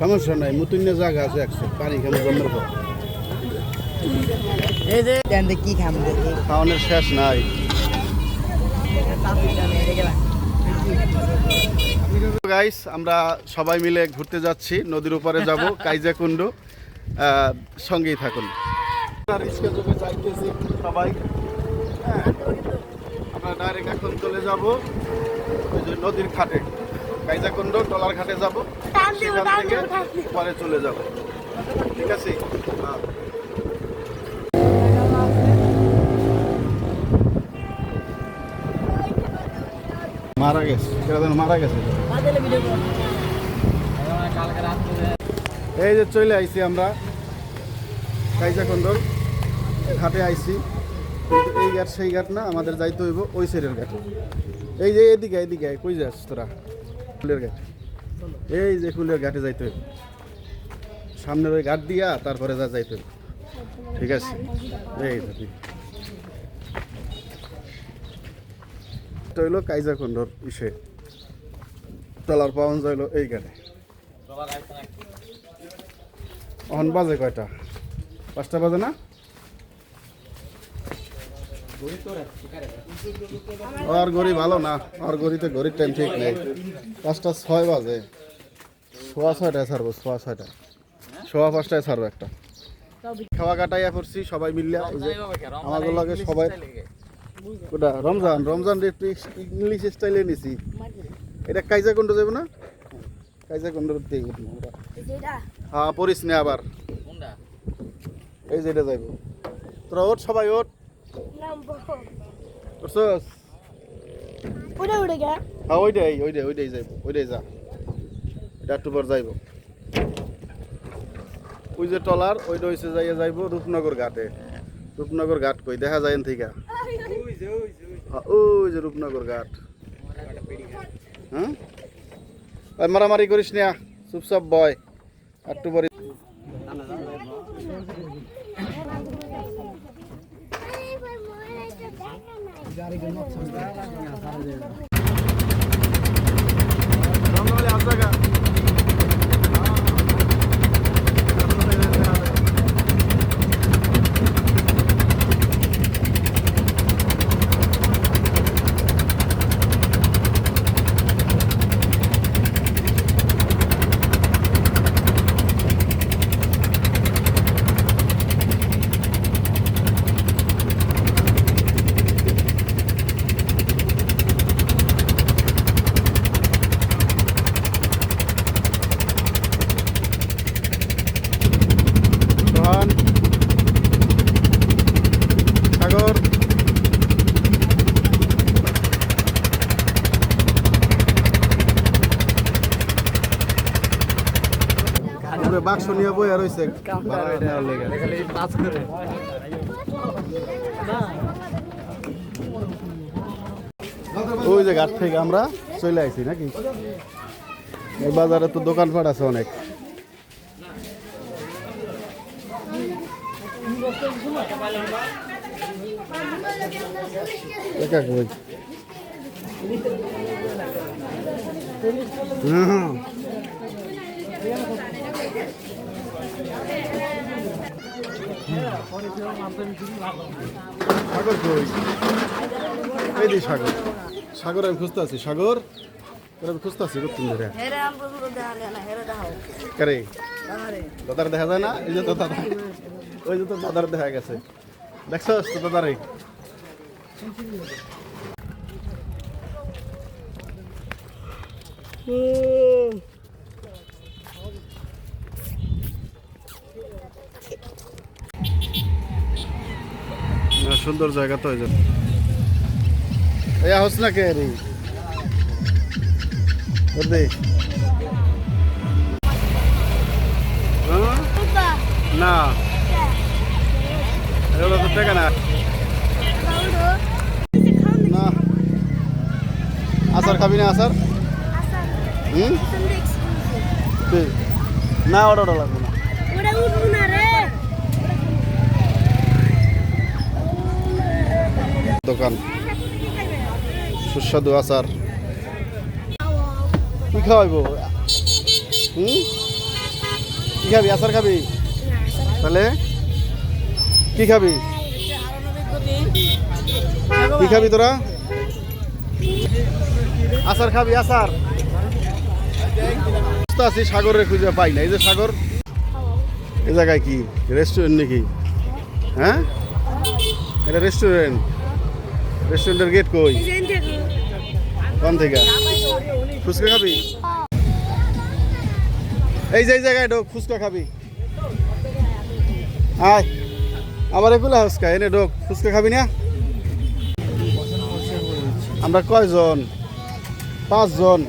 সমস্যা নাই মুতুন্য জায়গা আছে একশো পানি পর এই যে কি খাম দেখি। খাওয়ানোর শেষ নাই। গাইস আমরা সবাই মিলে ঘুরতে যাচ্ছি নদীর উপরে যাব কাইজাকুণ্ড সঙ্গেই থাকুন। সবাই হ্যাঁ, আমরা ডাইরেক্ট এখন চলে যাব ওই যে নদীর ঘাটে কাইজাকুণ্ড টলার ঘাটে যাব সেখান থেকে পরে চলে যাব। ঠিক আছে? হ্যাঁ। মারা গেছে। মারা গেছে। এই যে চলে আইছি আমরা। কাইজাকন্দর ঘাটে আইছি। এই ঘাট সেই ঘাট না আমাদের যাইতে হইব ওই সাইডের ঘাটে। এই যে এদিকে এদিকে কই যাস তোরা? ঘাট এই যে ফুলের ঘাটে যাইতে হইব। সামনের ওই ঘাট দিয়া তারপরে যা যাইতে হইব। ঠিক আছে? এই এটা হইল কাইজাকুণ্ডর ইসে। পাওয়ান যাইলো এই গাড়ি অহন বাজে কয়টা? পাঁচটা বাজে না? আর গড়ি ভালো না, আর গড়িতে গড়ির টাইম ঠিক নেই। পাঁচটা ছয় বাজে। সোয়া ছয়টায় ছাড়বো, সোয়া ছয়টায়। সোয়া পাঁচটায় ছাড়বো একটা। খাওয়া কাটাইয়া করছি সবাই মিললে আমাদের লাগে সবাই ওটা রমজান রমজান একটু ইংলিশ স্টাইলে নিছি। এটা কাইজা কোন্ড যাবে না? কাইজা উঠবো হ্যাঁ পড়িস না আবার। এই যে এটা যাইব। তোরা ওঠ, সবাই ওঠ। উঠছস উড়ে উড়ে গে হ্যাঁ ওইটাই ওইটাই ওইটাই যাইব ওইটাই যা। এটা একটু পর যাইব। ওই যে টলার ওইটা হইছে যাইয়া যাইব রূপনগর ঘাটে। রূপনগর ঘাট কই দেখা যায় থেকে। হ্যাঁ, ওই যে রূপনগর ঘাট। হ্যাঁ? মারামারি করিস না চুপচাপ বয় একটু পরে রোহন সাগর ওরে বাক্স নিয়ে বই আর হইছে ভাড়া নেওয়ার লেগে। ওই যে ঘাট থেকে আমরা চলে আইছি নাকি বাজারে তো দোকানপাট আছে অনেক হুম। সাগর কই? এই দি সাগর। সাগর আমি খুঁজতে আছি। সাগর আমি খুঁজতে আছি কত ধরে? কারে? দাদার দেখা যায় না? এই যে তো দাদা। ওই যে তো দাদার দেখা গেছে। দেখছস তো দাদারে? না, সুন্দর জায়গা তো এই যে। এই হোস না কে রে? হ্যাঁ? না। এগুলো তো টাকা না। আচার খাবি না আচার হুম? না ওটা লাগবে না ওরে উঠবো না রে দোকান। সুস্বাদু আচার। কি খাওয়াইবো? হুম? কি খাবি? আচার খাবি? তাহলে? কি খাবি? কি খাবি তোরা? আচার খাবি, আচার। আছি সাগরের খুঁজে পাই না। এই যে সাগর, এ জায়গায় কি? রেস্টুরেন্ট নাকি? হ্যাঁ? এটা রেস্টুরেন্ট রেস্টুরেন্টের গেট কই? কোন থেকে? ফুচকা খাবি? এই যে জায়গায় ঢোক ফুচকা খাবি। আয় আবার এগুলো ফুচকা এনে ঢোক ফুচকা খাবি না? আমরা কয়জন? পাঁচজন।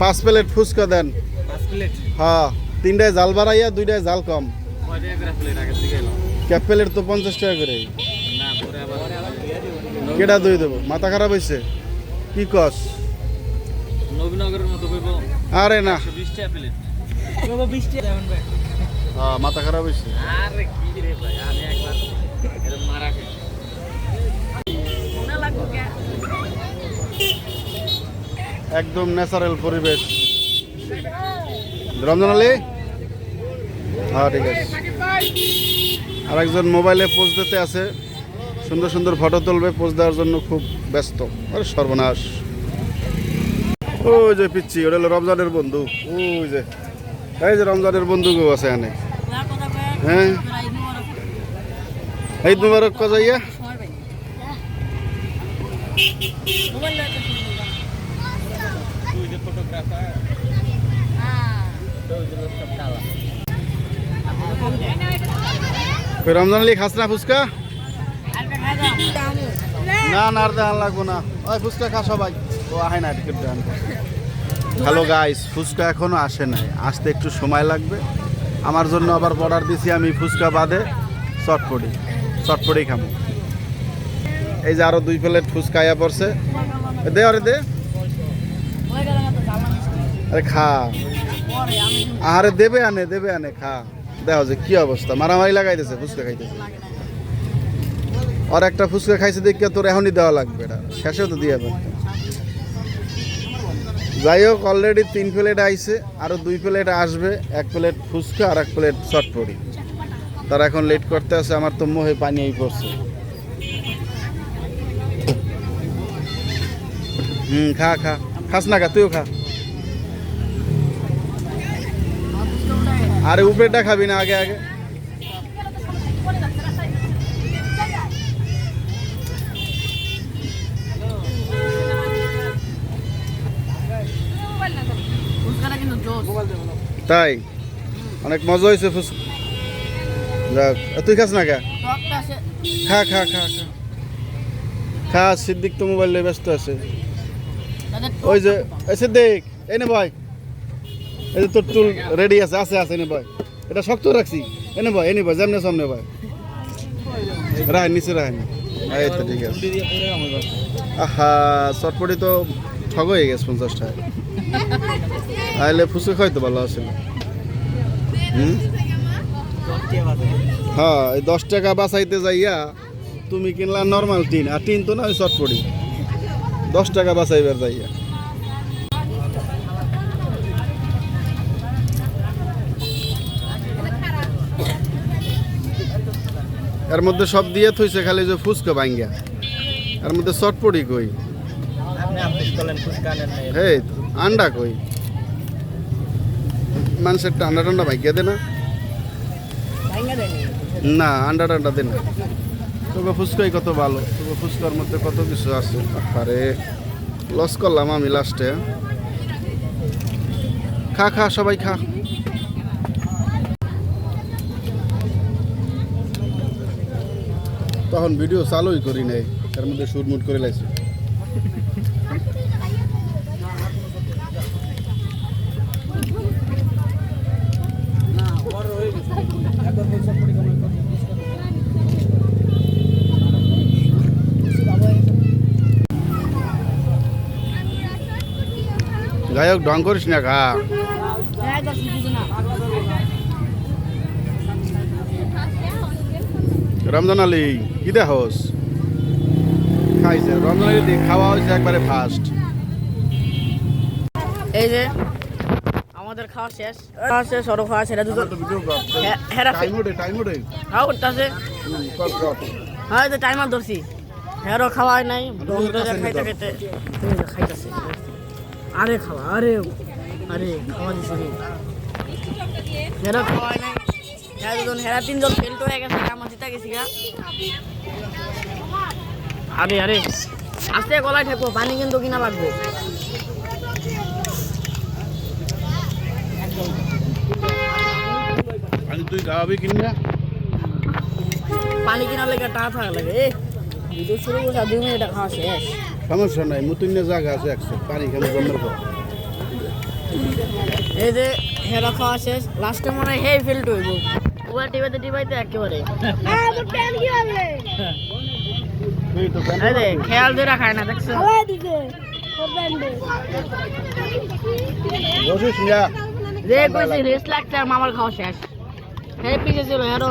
পাঁচ প্লেট ফুচকা দেন। হ্যাঁ তিনটায় জাল বাড়াইয়া দুইটায় জাল কম। ক্যাপ প্লেট তো পঞ্চাশ টাকা করে কেটা দই দেবো? মাথা খারাপ হয়েছে কি কস? নবীনগরের মতো কইব আরে না। বিশ টাকা প্লেট হ্যাঁ মাথা খারাপ হয়েছে আরে কি রে ভাই আমি একবার এরকম মারা খাই একদম ন্যাচারাল পরিবেশ। রমজান আলী? হ্যাঁ ঠিক আছে। আর একজন মোবাইলে পোস্ট দিতে আছে। সুন্দর সুন্দর ফটো তুলবে পোজ দেওয়ার জন্য খুব ব্যস্ত। আরে সর্বনাশ। ওই যে পিচ্ছি, ওটা হলো রমজানের বন্ধু। ওই যে, এই যে রমজানের বন্ধু কেউ আছে এখানে। হ্যাঁ? এই মুবারক কজাইয়া। রমজান আলী খাস না ফুচকা? না না, আর দেখান লাগবো না। ওই ফুচকা খা সবাই। ও আহে না, টিকিট দেন হ্যালো গাইস ফুচকা এখনও আসে নাই। আসতে একটু সময় লাগবে। আমার জন্য আবার অর্ডার দিছি আমি ফুচকা বাদে চটপটি চটপটি খাব এই যে আরও দুই প্লেট ফুচকা আয়া পড়ছে। দে, আরে দে। আরে খা। আরে দেবে আনে দেবে আনে, খা। দেখো যে কি অবস্থা। মারামারি লাগাইতেছে, ফুচকা খাইতেছে। আর একটা ফুচকা খাইছে দেখে তোর এখনই দেওয়া লাগবে এটা। শেষেও তো দিয়ে যাই হোক অলরেডি তিন প্লেট আইছে আরও দুই প্লেট আসবে, এক প্লেট ফুচকা আর এক প্লেট চটপটি তারা এখন লেট করতে আছে, আমার তো মোহে পানি এই পড়ছে। হুম, খা খা। খাস না, খা, তুইও খা। আরে উপরেটা খাবি না, আগে আগে। তাই? অনেক মজা হয়েছে যাক তুই খাস না খা খা খা খা খা। খা, সিদ্দিক তো মোবাইল নিয়ে ব্যস্ত আছে। ওই যে সিদ্দিক, এই নে ভাই। এই যে তোর টুল রেডি আছে আছে আছে এনে ভাই। এটা শক্ত রাখছি। এনে ভাই এনে ভাই, যেমনে সামনে ভাই। রাহেন নিচে আছে। আহা, চটপটি তো ঠগ হয়ে গেছে পঞ্চাশ টাকা তাহলে ফুসে খাইতে ভালো আছে হুম? হ্যাঁ এই দশ টাকা বাঁচাইতে যাইয়া তুমি কিনলা নর্মাল টিন আর টিন তো না ওই চটপটি। দশ টাকা বাঁচাইবার যাইয়া। এর মধ্যে সব দিয়ে থইছে খালি যে ফুচকা ভাঙ্গা এর মধ্যে চটপটি কই? হে আন্ডা কই? মানুষের ঠান্ডা ঠান্ডা ভাগ্যা দে না না আন্ডা টান্ডা দে না তোকে ফুচকাই কত ভালো তবে ফুচকার মধ্যে কত কিছু আছে আরে লস করলাম আমি লাস্টে খা খা সবাই খা তখন ভিডিও চালুই করি নাই। তার মধ্যে শুটমুট করে লাইছি। গায়ক ঢং করিস না খা। রমজান আলী কি দেখোস? খাইছে। রমজান আলী খাওয়া হয়েছে একবারে ফার্স্ট এই যে আমাদের খাওয়া শেষ। খাওয়া শেষ ওরও খাওয়া ভিডিও কর হ্যাঁ, হেরা টাইম ওঠে টাইম ওঠে খাওয়া করতেছে হ্যাঁ টাইমার ধরছি। হেরও খাওয়াই নাই খাইতে খাইতে খাইতেছে আরে খাওয়া আরে আরে খাওয়া দিছি রে। হেরও খাওয়াই নাই। হেরা দুজন হেরা তিনজন ফেল্ট হয়ে গেছে আমার জিতা গেছি গা। আরে আরে আস্তে গলায় ঠেকবো পানি কিন্তু কিনা লাগবে। তুই খাওয়াবি কিনা? পানি কিনার লেগে টা থাকা লাগে এ ভিডিও শুরু করছে দুই মিনিট খাওয়া শেষ। সমস্যা নাই মুতুন্য জায়গা আছে একশো পানি খেলে পর এই যে হেরা খাওয়া শেষ লাস্টে মনে হয় হেই ফিল্ট হইব। টিপাইতে টিপাইতে একেবারে। খেয়াল ধরে খায় না দেখছ? কইছে রেস্ট লাগছে আর মামার খাওয়া শেষ। হে পিছে ছিল হেরো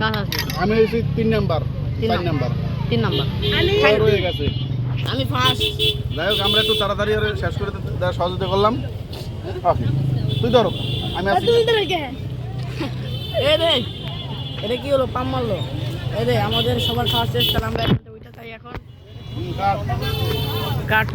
কাজ আছে। আমি তিন নাম্বার তিন নাম্বার। তিন নাম্বার। আমি ছয় গেছে। আমি ফার্স্ট যাই হোক আমরা একটু তাড়াতাড়ি করে শেষ করে দেওয়ার সহযোগিতা করলাম। ওকে তুই ধরো আমি আসি। তুই তো কে? এ রে এটা কি হলো পাম মারলো? এ রে আমাদের সবার ফার্স্ট চেষ্টা আমরা এখান ওইটা খাই এখন। কাট।